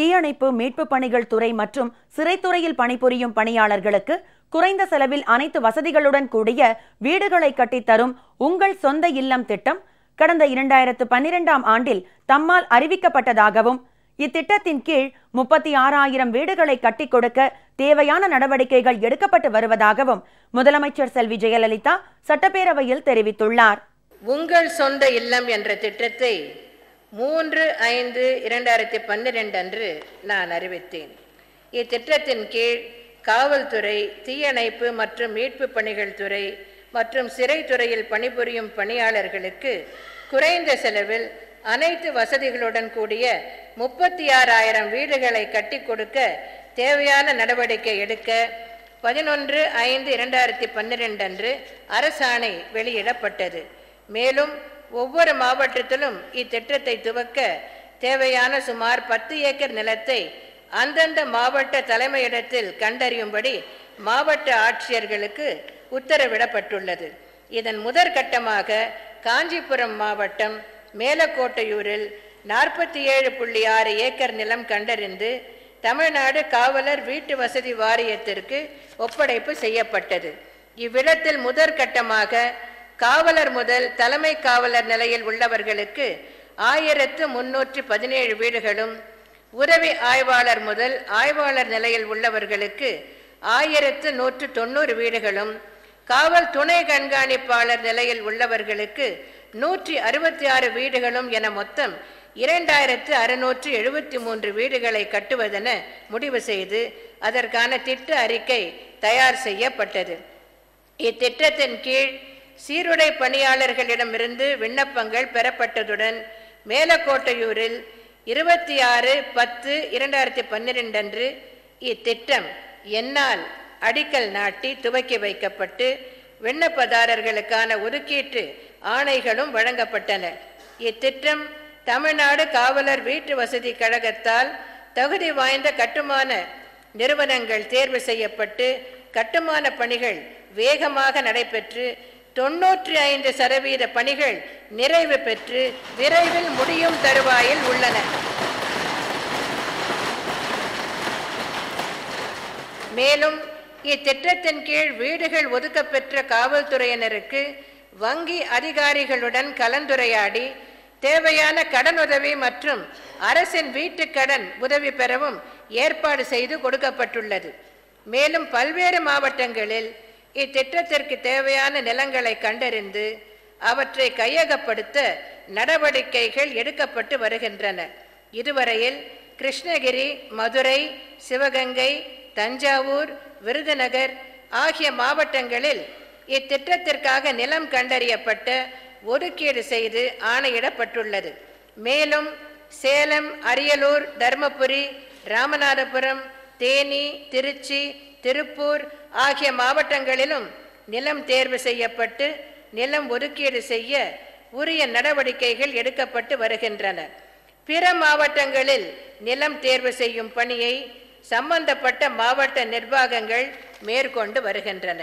தீயணைப்பு மீட்பு பணிகள் துறை மற்றும் சிறைத்துறையில் பணிபுரியும் பணியாளர்களுக்கு குறைந்த செலவில் அனைத்து வசதிகளுடன் கூடிய வீடுகளை கட்டித்தரும் உங்கள் சொந்த இல்லம் திட்டம் கடந்த இரண்டாயிரத்து பன்னிரெண்டாம் ஆண்டில் தம்மால் அறிவிக்கப்பட்டதாகவும் இத்திட்டத்தின் கீழ் முப்பத்தி ஆறாயிரம் வீடுகளை கட்டிக் கொடுக்க தேவையான நடவடிக்கைகள் எடுக்கப்பட்டு வருவதாகவும் முதலமைச்சர் செல்வி ஜெயலலிதா சட்டப்பேரவையில் தெரிவித்துள்ளார். உங்கள் சொந்த இல்லம் என்ற திட்டத்தை மூன்று ஐந்து இரண்டாயிரத்தி பன்னிரெண்டு அன்று நான் அறிவித்தேன். இத்திட்டத்தின் கீழ் காவல்துறை தீயணைப்பு மற்றும் மீட்பு பணிகள் துறை மற்றும் சிறைத்துறையில் பணிபுரியும் பணியாளர்களுக்கு குறைந்த செலவில் அனைத்து வசதிகளுடன் கூடிய முப்பத்தி ஆறாயிரம் வீடுகளை கட்டி கொடுக்க தேவையான நடவடிக்கை எடுக்க பதினொன்று ஐந்து இரண்டாயிரத்தி பன்னிரெண்டு அன்று அரசாணை வெளியிடப்பட்டது. மேலும் ஒவ்வொரு மாவட்டத்திலும் இத்திட்டத்தை துவக்க தேவையான சுமார் பத்து ஏக்கர் நிலத்தை அந்தந்த மாவட்ட தலைமையிடத்தில் கண்டறியும்படி மாவட்ட ஆட்சியர்களுக்கு உத்தரவிடப்பட்டுள்ளது. இதன் முதற்கட்டமாக காஞ்சிபுரம் மாவட்டம் மேலக்கோட்டையூரில் நாற்பத்தி ஏழு புள்ளி ஆறு ஏக்கர் நிலம் கண்டறிந்து தமிழ்நாடு காவலர் வீட்டு வசதி வாரியத்திற்கு ஒப்படைப்பு செய்யப்பட்டது. இவ்விடத்தில் முதற்கட்டமாக காவலர் முதல் தலைமை காவலர் நிலையில் உள்ளவர்களுக்கு ஆயிரத்து முன்னூற்றி பதினேழு வீடுகளும் உதவி ஆய்வாளர் முதல் ஆய்வாளர் நிலையில் உள்ளவர்களுக்கு ஆயிரத்து நூற்று தொண்ணூறு வீடுகளும் காவல் துணை கண்காணிப்பாளர் நிலையில் உள்ளவர்களுக்கு நூற்றி அறுபத்தி ஆறு வீடுகளும் என மொத்தம் இரண்டாயிரத்து அறுநூற்று எழுபத்தி மூன்று வீடுகளை கட்டுவதென முடிவு செய்து அதற்கான திட்ட அறிக்கை தயார் செய்யப்பட்டது. இத்திட்டத்தின் கீழ் சீருடை பணியாளர்களிடமிருந்து விண்ணப்பங்கள் பெறப்பட்டதுடன் மேலக்கோட்டையூரில் இருபத்தி ஆறு பத்து இரண்டாயிரத்தி பன்னிரெண்டு அன்று இத்திட்டம் என்னால் அடிக்கல் நாட்டி துவக்கி வைக்கப்பட்டு விண்ணப்பதாரர்களுக்கான ஒதுக்கீட்டு ஆணைகளும் வழங்கப்பட்டன. இத்திட்டம் தமிழ்நாடு காவலர் வீட்டு வசதி கழகத்தால் தகுதி வாய்ந்த கட்டுமான நிறுவனங்கள் தேர்வு செய்யப்பட்டு கட்டுமான பணிகள் வேகமாக நடைபெற்று தொன்னூற்றி ஐந்து சதவீத பணிகள் நிறைவு பெற்று விரைவில் முடியும் தருவாயில் உள்ளன. மேலும் இத்திட்டத்தின் கீழ் வீடுகள் ஒதுக்கப்பெற்ற காவல்துறையினருக்கு வங்கி அதிகாரிகளுடன் கலந்துரையாடி தேவையான கடனுதவி மற்றும் அரசின் வீட்டு கடன் உதவி பெறவும் ஏற்பாடு செய்து கொடுக்கப்பட்டுள்ளது. மேலும் பல்வேறு மாவட்டங்களில் இத்திட்டத்திற்கு தேவையான நிலங்களை கண்டறிந்து அவற்றை கையகப்படுத்த நடவடிக்கைகள் எடுக்கப்பட்டு வருகின்றன. இதுவரையில் கிருஷ்ணகிரி மதுரை சிவகங்கை தஞ்சாவூர் விருதுநகர் ஆகிய மாவட்டங்களில் இத்திட்டத்திற்காக நிலம் கண்டறியப்பட்ட ஒதுக்கீடு செய்து ஆணையிடப்பட்டுள்ளது. மேலும் சேலம் அரியலூர் தருமபுரி ராமநாதபுரம் தேனி திருச்சி திருப்பூர் ஆகிய மாவட்டங்களிலும் நிலம் தேர்வு செய்யப்பட்டு நிலம் ஒதுக்கீடு செய்ய உரிய நடவடிக்கைகள் எடுக்கப்பட்டு வருகின்றன. பிற மாவட்டங்களில் நிலம் தேர்வு செய்யும் பணியை சம்பந்தப்பட்ட மாவட்ட நிர்வாகங்கள் மேற்கொண்டு வருகின்றன.